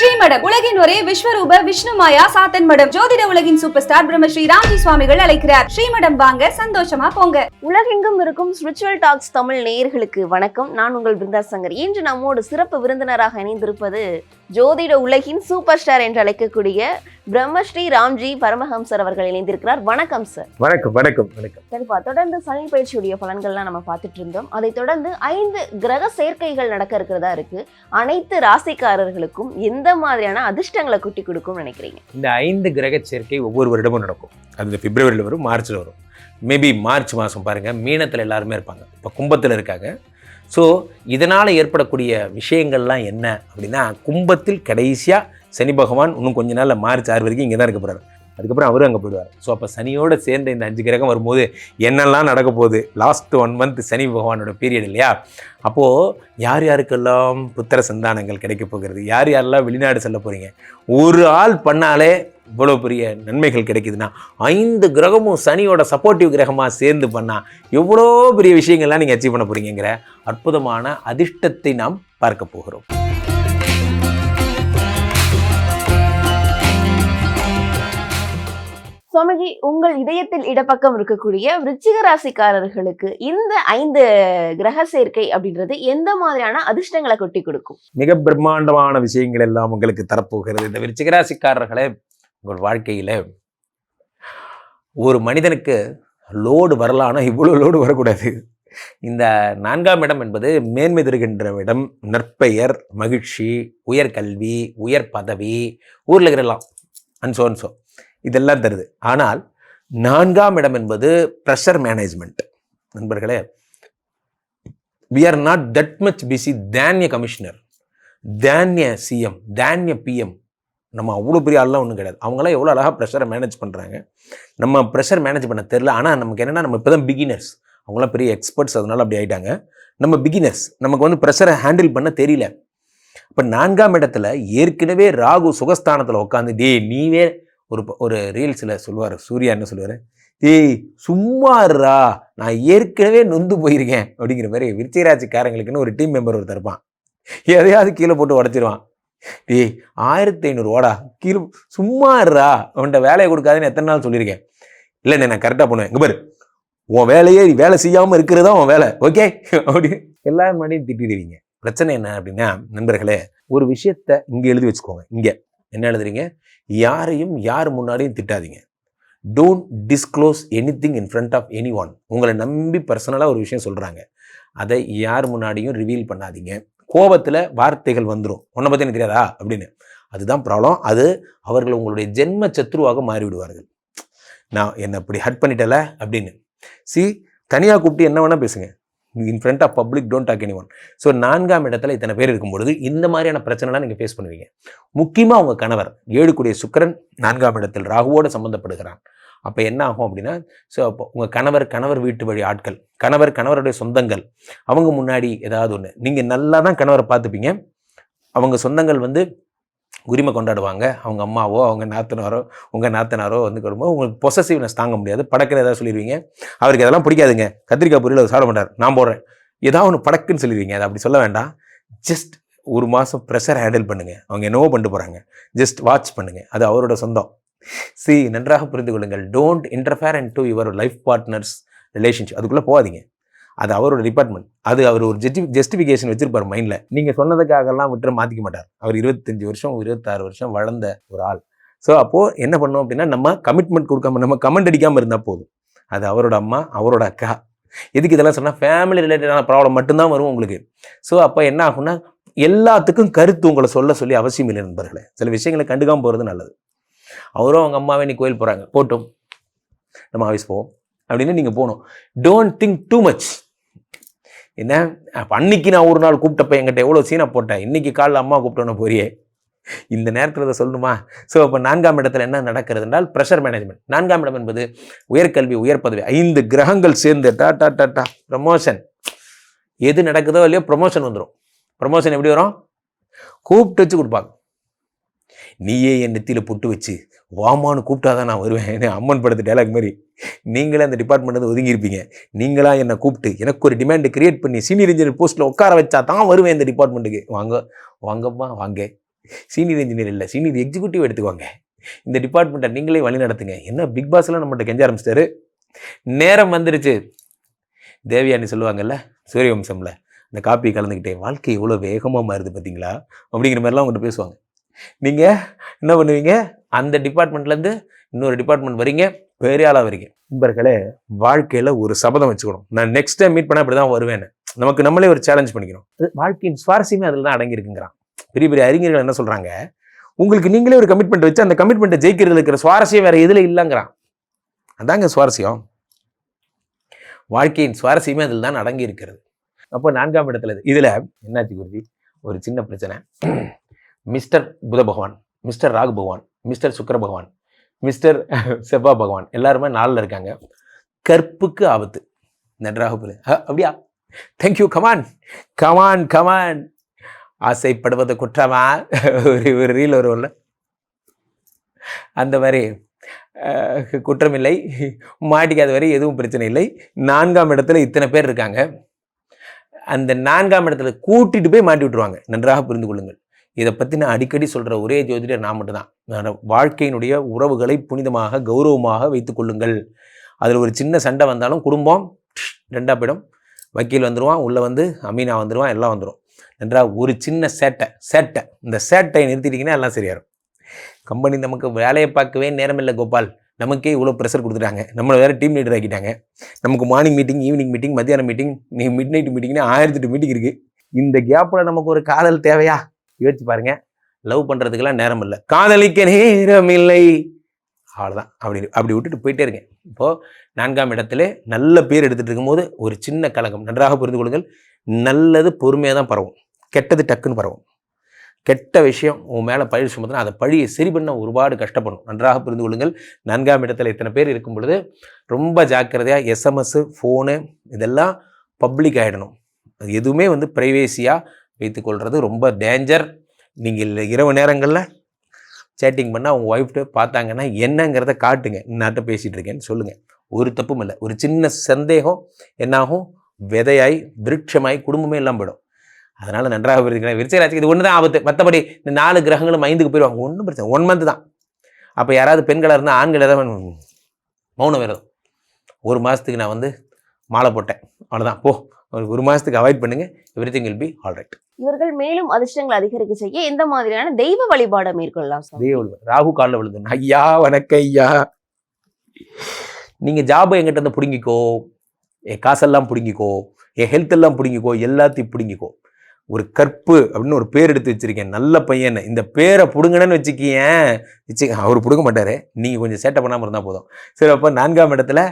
ஸ்ரீமடம் உலகின் ஒரே விஸ்வரூப விஷ்ணு மாயா சாத்தன் மடம் ஜோதிட உலகின் சூப்பர் ஸ்டார் பிரம்மஸ்ரீ ராம்ஜி சுவாமிகள் அழைக்கிறார். ஸ்ரீமடம் வாங்க சந்தோஷமா போங்க. உலகெங்கும் இருக்கும் ஸ்பிரிச்சுவல் டாக்ஸ் தமிழ் நேயர்களுக்கு வணக்கம். நான் உங்கள் பிருந்தா சங்கர் இன்று நம்மோடு சிறப்பு விருந்தினராக இணைந்திருப்பது ஜோதிட உலகின் சூப்பர் ஸ்டார் என்று அழைக்கக்கூடிய பிரம்மஸ்ரீ ராம்ஜி பரமஹம்சர் அவர்கள் இணைந்திருக்கிறார். வணக்கம் சார் வணக்கம் வணக்கம் வணக்கம். சரிப்பா தொடர்ந்து சனி பயிற்சியுடைய பலன்கள்லாம் நம்ம பார்த்துட்டு இருந்தோம். அதை தொடர்ந்து ஐந்து கிரக சேர்க்கைகள் நடக்க இருக்கிறதா இருக்கு. அனைத்து ராசிக்காரர்களுக்கும் எந்த மாதிரியான அதிர்ஷ்டங்களை குட்டி கொடுக்கும்னு நினைக்கிறீங்க? இந்த ஐந்து கிரக சேர்க்கை ஒவ்வொரு வருடமும் நடக்கும். அது பிப்ரவரியில் வரும் மார்ச்சில் வரும். மேபி மார்ச் மாதம் பாருங்கள் மீனத்தில் எல்லாருமே இருப்பாங்க. இப்போ கும்பத்தில் இருக்காங்க. ஸோ இதனால் ஏற்படக்கூடிய விஷயங்கள்லாம் என்ன அப்படின்னா கும்பத்தில் கடைசியாக சனி பகவான் இன்னும் கொஞ்ச நாளில் மார்ச் ஆறு வரைக்கும் இங்கே தான் இருக்க போகிறார் அதுக்கப்புறம் அவரும் அங்கே போயிடுவார். ஸோ அப்போ சனியோடு சேர்ந்த இந்த அஞ்சு கிரகம் வரும்போது என்னெல்லாம் நடக்க போகுது? லாஸ்ட் ஒன் மந்த் சனி பகவானோட பீரியட் இல்லையா? அப்போது யார் யாருக்கெல்லாம் புத்திர சந்தானங்கள் கிடைக்க போகிறது? யார் யாரெல்லாம் வெளிநாடு செல்ல போகிறீங்க ஒரு ஆள் பண்ணாலே இவ்வளோ பெரிய நன்மைகள் கிடைக்குதுன்னா ஐந்து கிரகமும் சனியோட சப்போர்ட்டிவ் கிரகமாக சேர்ந்து பண்ணால் எவ்வளோ பெரிய விஷயங்கள்லாம் நீங்கள் அச்சீவ் பண்ண போகிறீங்கிற அற்புதமான அதிர்ஷ்டத்தை நாம் பார்க்க போகிறோம். சுவாமிஜி உங்கள் இதயத்தில் இடப்பக்கம் இருக்கக்கூடிய விருச்சிக ராசிக்காரர்களுக்கு இந்த ஐந்து கிரக சேர்க்கை அப்படின்றது எந்த மாதிரியான அதிர்ஷ்டங்களை கொட்டி கொடுக்கும்? மிக பிரம்மாண்டமான விஷயங்கள் எல்லாம் உங்களுக்கு தரப்போகிறது. இந்த விருச்சிகராசிக்காரர்களே உங்கள் வாழ்க்கையில் ஒரு மனிதனுக்கு லோடு வரலான்னா இவ்வளோ லோடு வரக்கூடாது. இந்த நான்காம் இடம் என்பது மேன்மை தருகின்ற இடம் நற்பெயர் மகிழ்ச்சி உயர்கல்வி உயர் பதவி ஊரில் இருக்கிறலாம் அன்சோ அன்சோ இதெல்லாம் தருது. ஆனால் நான்காம் இடம் என்பது ப்ரெஷர் மேனேஜ்மெண்ட் நண்பர்களே we are not that much busy than a commissioner than a CM than a PM நம்ம அவ்வளோ பெரிய ஆள்லாம் ஒன்றும் கிடையாது. அவங்களாம் எவ்வளோ அழகாக ப்ரெஷரை மேனேஜ் பண்ணுறாங்க நம்ம ப்ரெஷர் மேனேஜ் பண்ண தெரில ஆனால் நமக்கு என்னென்னா நம்ம இப்போ தான் பிகினர்ஸ் அவங்களாம் பெரிய எக்ஸ்பர்ட்ஸ் அதனால அப்படி ஆயிட்டாங்க. நம்ம பிகினர்ஸ் நமக்கு வந்து ப்ரெஷரை ஹேண்டில் பண்ண தெரியல. இப்போ நான்காம் இடத்துல ஏற்கனவே ராகு சுகஸ்தானத்தில் உட்காந்து டே நீவே ஒரு ப- ஒரு ரீல்ஸில் சொல்லுவார் சூர்யா என்ன சொல்லுவார்? ஏய் சும்மா நான் ஏற்கனவே நொந்து போயிருக்கேன். அப்படிங்கிற மாதிரி விருச்சிகராட்சிக்காரங்களுக்குன்னு ஒரு டீம் மெம்பர் ஒருத்தர் இருப்பான். எதையாவது கீழே போட்டு உடச்சிருவான். டேய் ஆயிரத்தி ஐநூறுவாடா ஓடா கீழே சும்மா இருடா அவன்கிட்ட வேலையை கொடுக்காதுன்னு எத்தனை நாள் சொல்லியிருக்கேன். இல்லை நான் கரெக்டாக பண்ணுவேன். இங்கே பாரு. உன் வேலையே வேலை செய்யாமல் இருக்கிறதா உன் வேலை. ஓகே அப்படி. எல்லாரும் முன்னாடியும் திட்டிடுவீங்க. பிரச்சனை என்ன அப்படின்னா நண்பர்களே ஒரு விஷயத்த இங்கே எழுதி வச்சுக்கோங்க. இங்கே. என்ன எழுதுறீங்க? யாரையும் யார் முன்னாடியும் திட்டாதீங்க. Don't disclose anything in front of anyone உங்களை நம்பி பர்சனலாக ஒரு விஷயம் சொல்கிறாங்க அதை யார் முன்னாடியும் ரிவீல் பண்ணாதீங்க. கோபத்தில் வார்த்தைகள் வந்துடும் உன்னை பற்றி எனக்கு தெரியாதா? அப்படின்னு. அதுதான் ப்ராப்ளம் அது அவர்கள் உங்களுடைய ஜென்ம சத்ருவாக மாறிவிடுவார்கள். நான் என்னை அப்படி ஹட் பண்ணிட்டல? அப்படின்னு. சி தனியாக கூப்பிட்டு என்ன வேணால் பேசுங்க. In front of public don't talk anyone so நான்காம் இடத்துல இத்தனை பேர் இருக்கும்பொழுது இந்த மாதிரியான பிரச்சனைலாம் நீங்கள் ஃபேஸ் பண்ணுவீங்க. முக்கியமாக உங்கள் கணவர் ஏழுக்குடைய சுக்கரன் நான்காம் இடத்தில் ராகுவோடு சம்மந்தப்படுகிறான் அப்போ என்ன ஆகும் அப்படின்னா ஸோ அப்போ உங்கள் கணவர் கணவர் வீட்டு வழி ஆட்கள் கணவர் கணவருடைய சொந்தங்கள் அவங்க முன்னாடி ஏதாவது ஒன்று நீங்கள் நல்லா தான் கணவரை பார்த்துப்பீங்க. அவங்க சொந்தங்கள் வந்து உரிமை கொண்டாடுவாங்க. அவங்க அம்மாவோ அவங்க நாத்தனாரோ உங்கள் நாத்தனாரோ வந்து வரும்போது உங்களுக்கு பொசசிவ்னஸ் தாங்க முடியாது. படக்குன்னு ஏதாவது சொல்லிடுவீங்க அவருக்கு அதெல்லாம் பிடிக்காதுங்க. கத்திரிக்காய் பொரியல் அவர் சாப்பிட மாட்டார். நான் போடுறேன். ஏதாவது ஒன்று படக்குன்னு சொல்லிடுவீங்க அதை அப்படி சொல்ல வேண்டாம். ஜஸ்ட் ஒரு மாதம் ப்ரெஷர் ஹேண்டில் பண்ணுங்கள் அவங்க என்னவோ பண்ணிட்டு போகிறாங்க ஜஸ்ட் வாட்ச் பண்ணுங்கள் அது அவரோட சொந்தம். சி நன்றாக புரிந்து கொள்ளுங்கள். Don't interfere and to your life partners relationship அதுக்குள்ளே போகாதீங்க. அது அவரோட டிபார்ட்மெண்ட் அது அவர் ஒரு ஜஸ்டி ஜஸ்டிஃபிகேஷன் வச்சிருப்பார் மைண்டில் நீங்கள் சொன்னதுக்காகலாம் விட்டு மாற்றிக்க மாட்டார். அவர் இருபத்தஞ்சு வருஷம் இருபத்தாறு வருஷம் வளர்ந்த ஒரு ஆள். ஸோ அப்போது என்ன பண்ணோம் அப்படின்னா நம்ம கமிட்மெண்ட் கொடுக்காம நம்ம கமெண்ட் அடிக்காமல் இருந்தால் போதும். அது அவரோட அம்மா அவரோட அக்கா. எதுக்கு இதெல்லாம் சொன்னால் ஃபேமிலி ரிலேட்டடான ப்ராப்ளம் மட்டும்தான் வரும் உங்களுக்கு. ஸோ அப்போ என்ன ஆகும்னா எல்லாத்துக்கும் கருத்து உங்களை சொல்ல சொல்லி அவசியம் இல்லை நண்பர்களே. சில விஷயங்களை கண்டுக்காம போகிறது நல்லது. அவரும் அவங்க அம்மாவே நீ கோயில் போகிறாங்க போட்டும். நம்ம ஆஃபீஸ் போவோம். அப்படின்னு நீங்கள் போகணும். டோன்ட் திங்க் டூ மச் என்ன? அன்னைக்கு நான் ஒரு நாள் கூப்பிட்டப்ப என்கிட்ட எவ்வளோ சீனை போட்டேன். இன்றைக்கி காலைல அம்மா கூப்பிட்டோன்னு போறியே. இந்த நேரத்தில் இதை சொல்லணுமா? ஸோ அப்போ நான்காம் இடத்துல என்ன நடக்கிறது என்றால் ப்ரெஷர் மேனேஜ்மெண்ட் நான்காம் இடம் என்பது உயர்கல்வி உயர் பதவி ஐந்து கிரகங்கள் சேர்ந்து டா டா டா டா ப்ரமோஷன் எது நடக்குதோ இல்லையோ ப்ரமோஷன் வந்துடும் ப்ரமோஷன் எப்படி வரும்? கூப்பிட்டு வச்சு கொடுப்பாங்க. நீயே என் நெத்தியில் பொட்டு வச்சு வாமான்னு கூப்பிட்டாதான் நான் வருவேன். என்ன அம்மன் படத்து டைலாக் மாதிரி. நீங்களே அந்த டிபார்ட்மெண்ட் வந்து நீங்களாக என்னை கூப்பிட்டு எனக்கு ஒரு டிமாண்ட் கிரியேட் பண்ணி சீனியர் இன்ஜினியர் போஸ்ட்டில் உட்கார வச்சா தான் வருவேன் இந்த டிபார்ட்மெண்ட்டுக்கு வாங்க வாங்கம்மா வாங்க. சீனியர் இன்ஜினியர் இல்லை சீனியர் எக்ஸிக்யூட்டிவ் எடுத்துக்கோங்க. இந்த டிபார்ட்மெண்ட்டை நீங்களே வழி நடத்துங்க. என்ன பிக் பாஸ்லாம் நம்மகிட்ட கெஞ்ச ஆரம்பிச்சிட்டாரு? நேரம் வந்துருச்சு. தேவியானி சொல்லுவாங்கல்ல சூரியவம்சம்ல இந்த காப்பி கலந்துக்கிட்டே வாழ்க்கை எவ்வளோ வேகமாக மாறுது பார்த்தீங்களா அப்படிங்கிற மாதிரிலாம் அவங்கள்ட்ட பேசுவாங்க. நீங்கள் என்ன பண்ணுவீங்க? அந்த டிபார்ட்மெண்ட்லேருந்து இன்னொரு டிபார்ட்மெண்ட் வரீங்க பெரிய ஆளாக வரீங்க நண்பர்களே வாழ்க்கையில் ஒரு சபதம் வச்சுக்கணும். நான் நெக்ஸ்ட் டைம் மீட் பண்ணால் அப்படி தான் வருவேன்னு. நமக்கு நம்மளே ஒரு சேலஞ்ச் பண்ணிக்கணும் அது வாழ்க்கையின் சுவாரஸ்யமே அதில் தான் அடங்கியிருக்குங்கிறான். பெரிய பெரிய அறிஞர்கள் என்ன சொல்கிறாங்க உங்களுக்கு நீங்களே ஒரு கமிட்மெண்ட் வச்சு அந்த கமிட்மெண்ட்டை ஜெயிக்கிறது இருக்கிற சுவாரஸ்யம் வேறு எதில் இல்லைங்கிறான். அதாங்க சுவாரஸ்யம். வாழ்க்கையின் சுவாரஸ்யமே அதில் தான் அடங்கி இருக்கிறது அப்போ நான்காம் இடத்துல இதில் என்னாச்சு குருஜி? ஒரு சின்ன பிரச்சனை. மிஸ்டர் புத பகவான் மிஸ்டர் ராகு பகவான் மிஸ்டர் சுக்கர பகவான் மிஸ்டர் செவ்வா பகவான் எல்லாருமே நாளில் இருக்காங்க. கற்புக்கு ஆபத்து. நன்றாக புரியுது. அப்படியா? Thank you come on come on come on ஆசைப்படுவது குற்றமா? ஒரு ஒரு ரீல் வரும்ல அந்த மாதிரி குற்றமில்லை மாட்டிக்காத வரை எதுவும் பிரச்சனை இல்லை. நான்காம் இடத்துல இத்தனை பேர் இருக்காங்க. அந்த நான்காம் இடத்துல கூட்டிட்டு போய் மாட்டி விட்டுருவாங்க. நன்றாக புரிந்து கொள்ளுங்கள். இதை பற்றி நான் அடிக்கடி சொல்கிற ஒரே ஜோதிடர் நான் மட்டும்தான். நான் வாழ்க்கையினுடைய உறவுகளை புனிதமாக கௌரவமாக வைத்து கொள்ளுங்கள். அதில் ஒரு சின்ன சண்டை வந்தாலும் குடும்பம் ரெண்டாக போயிடும். வக்கீல் வந்துடுவான் உள்ளே வந்து அமீனா வந்துடுவான் எல்லாம் வந்துடும் நன்றாக ஒரு சின்ன சேட்டை சேட்டை. இந்த சேட்டையை நிறுத்திட்டீங்கன்னா எல்லாம் சரியாயிரும். கம்பெனி நமக்கு வேலையை பார்க்கவே நேரமில்லை கோபால். நமக்கே இவ்வளோ ப்ரெஷர் கொடுத்துட்டாங்க. நம்மளை வேறு டீம் லீடர் ஆக்கிட்டாங்க. நமக்கு மார்னிங் மீட்டிங் ஈவினிங் மீட்டிங் மத்தியானம் மீட்டிங் நீ மிட் நைட் மீட்டிங்னு ஆயிரத்தி எட்டு மீட்டிங் இருக்குது இந்த கேப்பில் நமக்கு ஒரு காதல் தேவையா? யோசிச்சு பாருங்க. லவ் பண்ணுறதுக்கெல்லாம் நேரம் இல்லை. காதலிக்க நேரம் இல்லை அவ்வளோதான் அப்படி அப்படி விட்டுட்டு போயிட்டே இருக்கேன். இப்போது நான்காம் இடத்துல நல்ல பேர் எடுத்துகிட்டு இருக்கும்போது ஒரு சின்ன கலகம். நன்றாக புரிந்து கொள்ளுங்கள். நல்லது பொறுமையாக தான் பரவும். கெட்டது டக்குன்னு பரவும். கெட்ட விஷயம் உன் மேலே பழி சுமத்தினா அதை பழியை சரி பண்ண ஒருபாடு கஷ்டப்படும். நன்றாக புரிந்து கொள்ளுங்கள். நான்காம் இடத்துல இத்தனை பேர் இருக்கும் பொழுது ரொம்ப ஜாக்கிரதையாக எஸ்எம்எஸ்ஸு ஃபோனு இதெல்லாம் பப்ளிக் ஆகிடணும் அது எதுவுமே வந்து ப்ரைவேசியாக வைத்துக்கொள்கிறது ரொம்ப டேஞ்சர் நீங்கள் இரவு நேரங்களில் சேட்டிங் பண்ணால் உங்கள் ஒய்ஃப்ட்டு பார்த்தாங்கன்னா என்னங்கிறத காட்டுங்க. நாட்ட பேசிகிட்டு இருக்கேன்னு சொல்லுங்கள் ஒரு தப்பும் இல்லை. ஒரு சின்ன சந்தேகம் என்னாகும்? விதையாய் விருட்சமாய் குடும்பமே எல்லாம் போயிடும். அதனால் நன்றாக இருக்கிறேன் விருச்சராசிக்கு இது ஒன்று தான் ஆபத்து. மற்றபடி இந்த நாலு கிரகங்களும் ஐந்துக்கு போயிடுவாங்க ஒன்றும் பிரச்சனை ஒன் மந்த் தான். அப்போ யாராவது பெண்களாக இருந்தால் ஆண்கள் ஏதாவது மௌன விரதம் ஒரு மாதத்துக்கு நான் வந்து மாலை போட்டேன். அவ்வளோதான் போ ஒரு ஒரு மாதத்துக்கு அவாய்ட் பண்ணுங்க. Everything will be all right இவர்கள் மேலும் அதிர்ஷ்டங்களை அதிகரிக்க செய்ய எந்த மாதிரியான தெய்வ வழிபாடை மேற்கொள்ளலாம் இதே விழுவேன் ராகு காலில் விழுந்து ஐயா வணக்க ஐயா. நீங்கள் ஜாபை எங்கிட்ட இருந்து பிடுங்கிக்கோ. என் காசெல்லாம் பிடுங்கிக்கோ. என் ஹெல்த் எல்லாம் பிடுங்கிக்கோ. எல்லாத்தையும் பிடுங்கிக்கோ. ஒரு கற்பு அப்படின்னு ஒரு பேர் எடுத்து வச்சிருக்கேன். நல்ல பையன். இந்த பேரை பிடுங்கணுன்னு வச்சுக்கியேன். வச்சு அவர் பிடுங்க மாட்டாரு. நீங்கள் கொஞ்சம் சேட்டை பண்ணாமல் இருந்தால் போதும். சரி அப்போ நான்காம் இடத்துல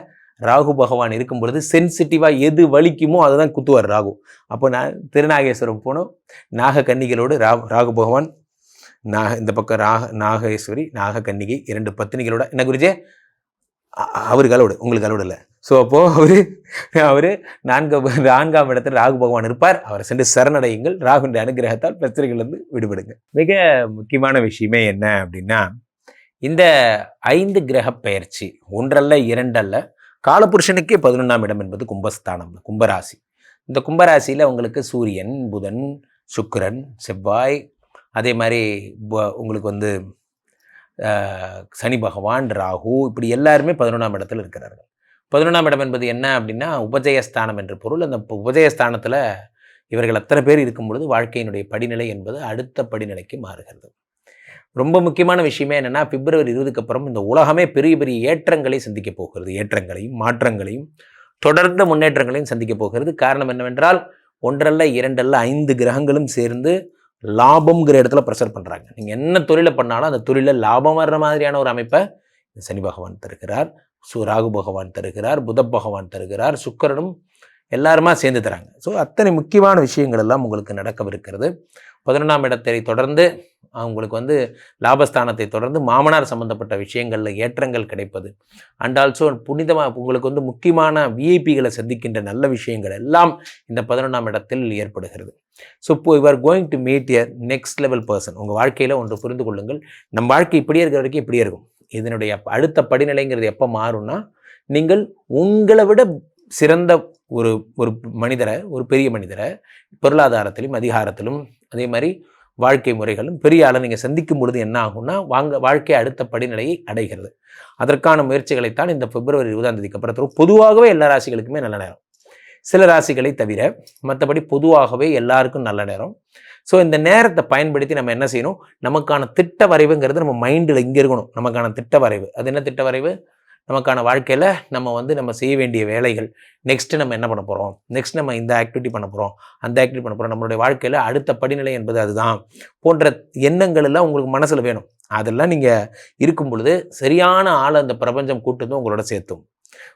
ராகு பகவான் இருக்கும் பொழுது சென்சிட்டிவாக எது வலிக்குமோ அதை தான் குத்துவார் ராகு. அப்போ நான் திருநாகேஸ்வரம் போனோம். நாக கன்னிகளோடு ரா ராகு பகவான் நாக இந்த பக்கம் ராக நாகேஸ்வரி நாக கன்னிகை இரண்டு பத்தினிகளோட. என்ன குருஜே? அ- அவருக்கு உங்களுக்கு அலோடு இல்லை. ஸோ அப்போது அவர் அவர் நான்கு நான்காம் இடத்துல ராகு பகவான் இருப்பார். அவரை சென்று சரணடையுங்கள். ராகுடைய அனுகிரகத்தால் பிரச்சனைகளிலிருந்து விடுபடுங்க. மிக முக்கியமான விஷயமே என்ன அப்படின்னா இந்த ஐந்து கிரக பெயர்ச்சி ஒன்றல்ல இரண்டல்ல காலபுருஷனுக்கே பதினொன்றாம் இடம் என்பது கும்பஸ்தானம் கும்பராசி. இந்த கும்பராசியில் உங்களுக்கு சூரியன் புதன் சுக்கிரன் செவ்வாய் அதே மாதிரி உங்களுக்கு வந்து சனி பகவான் ராகு இப்படி எல்லாருமே பதினொன்றாம் இடத்துல இருக்கிறார்கள். பதினொன்றாம் இடம் என்பது என்ன அப்படின்னா உபஜயஸ்தானம் என்று பொருள். அந்த உபஜயஸ்தானத்தில் இவர்கள் அத்தனை பேர் இருக்கும் பொழுது வாழ்க்கையினுடைய படிநிலை என்பது அடுத்த படிநிலைக்கு மாறுகிறது. ரொம்ப முக்கியமான விஷயமே என்னென்னா பிப்ரவரி இருபதுக்கு அப்புறம் இந்த உலகமே பெரிய பெரிய ஏற்றங்களை சந்திக்க போகிறது. ஏற்றங்களையும் மாற்றங்களையும் தொடர்ந்த முன்னேற்றங்களையும் சந்திக்க போகிறது. காரணம் என்னவென்றால் ஒன்றல்ல இரண்டல்ல ஐந்து கிரகங்களும் சேர்ந்து லாபம்ங்கிற இடத்துல ப்ரெஷர் பண்ணுறாங்க நீங்கள் என்ன தொழிலை பண்ணாலும் அந்த தொழிலில் லாபம் வர்ற மாதிரியான ஒரு அமைப்பை சனி பகவான் தருகிறார். சு ராகு பகவான் தருகிறார். புத பகவான் தருகிறார். சுக்கரனும் எல்லாருமா சேர்ந்து தராங்க. ஸோ அத்தனை முக்கியமான விஷயங்கள் எல்லாம் உங்களுக்கு நடக்கவிருக்கிறது. பதினொன்றாம் இடத்தை தொடர்ந்து அவங்களுக்கு வந்து லாபஸ்தானத்தை தொடர்ந்து மாமனார் சம்பந்தப்பட்ட விஷயங்களில் ஏற்றங்கள் கிடைப்பது. அண்ட் ஆல்சோ புனிதமாக உங்களுக்கு வந்து முக்கியமான விஐபிகளை சந்திக்கின்ற நல்ல விஷயங்கள் எல்லாம் இந்த பதினொன்றாம் இடத்தில் ஏற்படுகிறது. ஸோ இப்போ you're going to meet a next level person உங்கள் வாழ்க்கையில் ஒன்று புரிந்து கொள்ளுங்கள். நம் வாழ்க்கை இப்படியே இருக்கிற வரைக்கும் இப்படியே இருக்கும். இதனுடைய அடுத்த படிநிலைங்கிறது எப்போ மாறும்னா நீங்கள் உங்களை விட சிறந்த ஒரு ஒரு மனிதரை ஒரு பெரிய மனிதரை பொருளாதாரத்திலும் அதிகாரத்திலும் அதே மாதிரி வாழ்க்கை முறைகளும் பெரிய ஆளை நீங்கள் சந்திக்கும் பொழுது என்ன ஆகும்னா வாங்க வாழ்க்கை அடுத்த படிநிலையை அடைகிறது. அதற்கான முயற்சிகளைத்தான் இந்த பிப்ரவரி இருபதாம் தேதிக்கு அப்புறம் தரும் பொதுவாகவே எல்லா ராசிகளுக்குமே நல்ல நேரம். சில ராசிகளை தவிர மற்றபடி பொதுவாகவே எல்லாருக்கும் நல்ல நேரம். ஸோ இந்த நேரத்தை பயன்படுத்தி நம்ம என்ன செய்யணும்? நமக்கான திட்ட வரைவுங்கிறது நம்ம மைண்டில் இங்கே இருக்கணும். நமக்கான திட்ட வரைவு. அது என்ன திட்ட வரைவு? நமக்கான வாழ்க்கையில் நம்ம வந்து நம்ம செய்ய வேண்டிய வேலைகள். நெக்ஸ்ட்டு நம்ம என்ன பண்ண போகிறோம் நெக்ஸ்ட் நம்ம இந்த ஆக்டிவிட்டி பண்ண போகிறோம் அந்த ஆக்டிவிட்டி பண்ண போகிறோம் நம்மளுடைய வாழ்க்கையில் அடுத்த படிநிலை என்பது அதுதான். போன்ற எண்ணங்கள் எல்லாம் உங்களுக்கு மனசில் வேணும். அதெல்லாம் நீங்கள் இருக்கும் பொழுது சரியான ஆளை அந்த பிரபஞ்சம் கூட்டு வந்து உங்களோட சேர்த்தும்.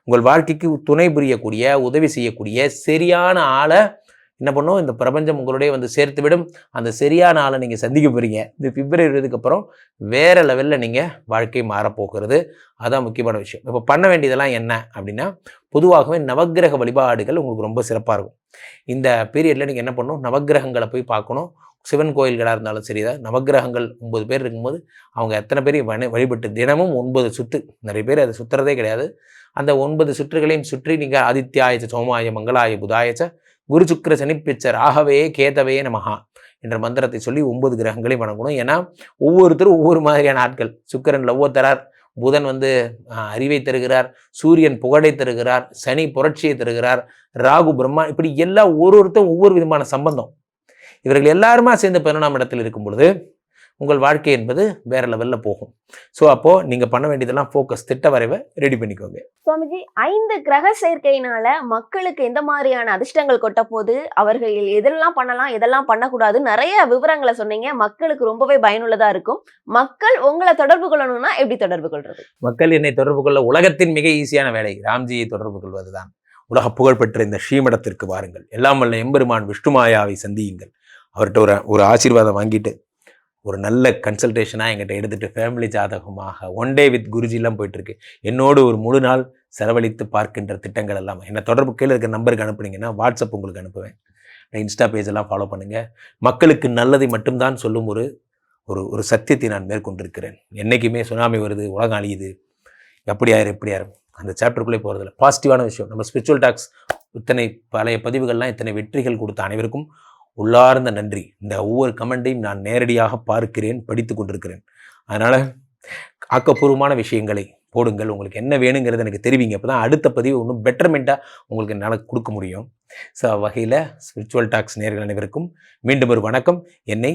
உங்கள் வாழ்க்கைக்கு துணை புரியக்கூடிய உதவி செய்யக்கூடிய சரியான ஆளை என்ன பண்ணும்? இந்த பிரபஞ்சம் உங்களுடைய வந்து சேர்த்து விடும் அந்த சரியான ஆளை நீங்கள் சந்திக்க போகிறீங்க இந்த பிப்ரவரி இருபதுக்கு அப்புறம் லெவலில் நீங்கள் வாழ்க்கை மாறப்போகிறது. அதுதான் முக்கியமான விஷயம். இப்போ பண்ண வேண்டியதெல்லாம் என்ன அப்படின்னா பொதுவாகவே நவக்கிரக வழிபாடுகள் உங்களுக்கு ரொம்ப சிறப்பாக இருக்கும். இந்த பீரியடில் நீங்கள் என்ன பண்ணணும்? நவக்கிரகங்களை போய் பார்க்கணும். சிவன் கோயில்களாக இருந்தாலும் சரிதான் நவக்கிரகங்கள் ஒன்பது பேர் இருக்கும்போது அவங்க எத்தனை பேரையும் வணி வழிபட்டு தினமும் ஒன்பது சுற்று நிறைய பேர் அதை சுற்றுறதே கிடையாது. அந்த ஒன்பது சுற்றுகளையும் சுற்றி நீங்கள் ஆதித்யாயச்ச சோமாய மங்களாய புதாயச்ச குரு சுக்கிர சனிப்பிச்சர் ஆகவே கேதவே நமஹா என்ற மந்திரத்தை சொல்லி ஒன்பது கிரகங்களையும் வணங்கணும். ஏன்னா ஒவ்வொருத்தரும் ஒவ்வொரு மாதிரியான ஆட்கள். சுக்கிரன் லவ்வ தரார். புதன் வந்து அறிவை தருகிறார். சூரியன் புகழை தருகிறார். சனி புரட்சியை தருகிறார். ராகு பிரம்மா இப்படி எல்லா ஒரு ஒருத்தரும் ஒவ்வொரு விதமான சம்பந்தம். இவர்கள் எல்லாருமா சேர்ந்து பதினொன்றாம் இடத்தில் இருக்கும் பொழுது உங்கள் வாழ்க்கை என்பது வேற லெவலில் போகும். ஸோ அப்போது நீங்கள் பண்ண வேண்டியதெல்லாம் ஃபோக்கஸ் திட்ட வரைவை ரெடி பண்ணிக்கோங்க. சுவாமிஜி ஐந்து கிரக சேர்க்கையினால மக்களுக்கு எந்த மாதிரியான அதிர்ஷ்டங்கள் கொட்ட போது அவர்கள் எதெல்லாம் பண்ணலாம் எதெல்லாம் பண்ணக்கூடாது? நிறைய விவரங்களை சொன்னீங்க. மக்களுக்கு ரொம்பவே பயனுள்ளதா இருக்கும். மக்கள் உங்களை தொடர்பு கொள்ளணும்னா எப்படி தொடர்பு கொள்றது? மக்கள் என்னை தொடர்பு கொள்ள உலகத்தின் மிக ஈஸியான வேலை. ராம்ஜியை தொடர்பு கொள்வதுதான். உலக புகழ்பெற்ற இந்த ஸ்ரீமடத்திற்கு வாருங்கள். எல்லாம் வல்ல எம்பெருமான் விஷ்ணுமாயாவை சந்தியுங்கள். அவர்கிட்ட ஒரு ஒரு ஆசீர்வாதம் வாங்கிட்டு ஒரு நல்ல கன்சல்டேஷனாக எங்கிட்ட எடுத்துகிட்டு ஃபேமிலி ஜாதகமாக ஒன் டே வித் குருஜிலாம் போயிட்டுருக்கு. என்னோடு ஒரு முழு நாள் செலவழித்து பார்க்கின்ற திட்டங்கள் எல்லாம். என்னை தொடர்பு கீழே இருக்கிற நம்பருக்கு அனுப்புனீங்கன்னா வாட்ஸ்அப் உங்களுக்கு அனுப்புவேன். இன்ஸ்டா பேஜ் எல்லாம் ஃபாலோ பண்ணுங்கள் மக்களுக்கு நல்லதை மட்டும்தான் சொல்லும் ஒரு ஒரு ஒரு சத்தியத்தை நான் மேற்கொண்டிருக்கிறேன். என்றைக்குமே சுனாமி வருது உலகம் அழியுது. எப்படி ஆயிரும் எப்படி அந்த சாப்டருக்குள்ளே போகிறதில்ல பாசிட்டிவான விஷயம். நம்ம ஸ்பிரிச்சுவல் டாக்ஸ் இத்தனை பழைய பதிவுகள்லாம் இத்தனை வெற்றிகள் கொடுத்த அனைவருக்கும் உள்ளார்ந்த நன்றி. இந்த ஒவ்வொரு கமெண்ட்டையும் நான் நேரடியாக பார்க்கிறேன் படித்து கொண்டிருக்கிறேன். அதனால் ஆக்கப்பூர்வமான விஷயங்களை போடுங்கள். உங்களுக்கு என்ன வேணுங்கிறத எனக்கு தெரிவிங்க. அப்போ தான் அடுத்த பதிவு இன்னும் பெட்டர்மெண்ட்டாக உங்களுக்கு என்னால் கொடுக்க முடியும். ஸோ வகையில் ஸ்பிரிச்சுவல் டாக்ஸ் நேர்கள் அனைவருக்கும் மீண்டும் ஒரு வணக்கம். என்னை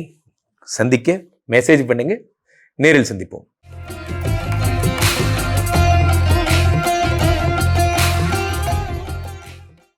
சந்திக்க மெசேஜ் பண்ணுங்கள் நேரில் சந்திப்போம்.